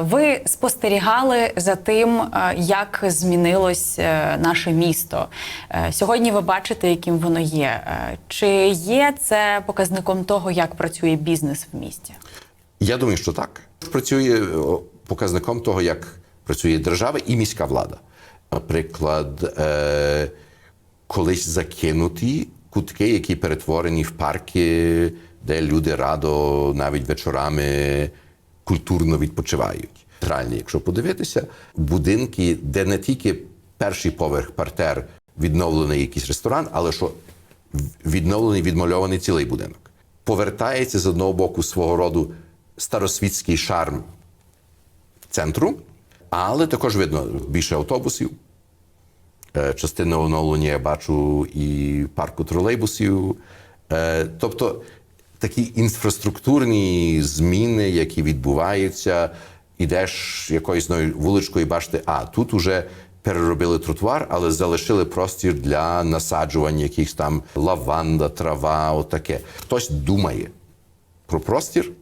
Ви спостерігали за тим, е, як змінилось е, наше місто. Е, Сьогодні ви бачите, яким воно є. Чи є це показником того, як працює бізнес в місті? Я думаю, що так. Працює показником того, як працює держава і міська влада. Наприклад, колись закинуті кутки, які перетворені в парки, де люди радо навіть вечорами культурно відпочивають. Центральні, якщо подивитися, будинки, де не тільки перший поверх партер відновлений якийсь ресторан, але що відновлений, відмальований цілий будинок. Повертається з одного боку свого роду старосвітський шарм центру, але також видно більше автобусів. Е, Частину оновлення я бачу і парку тролейбусів. Е, Тобто такі інфраструктурні зміни, які відбуваються, ідеш якоюсь новою вуличкою і бачите, а тут уже переробили тротуар, але залишили простір для насаджування якихось там лаванда, трава, отаке. Хтось думає про простір,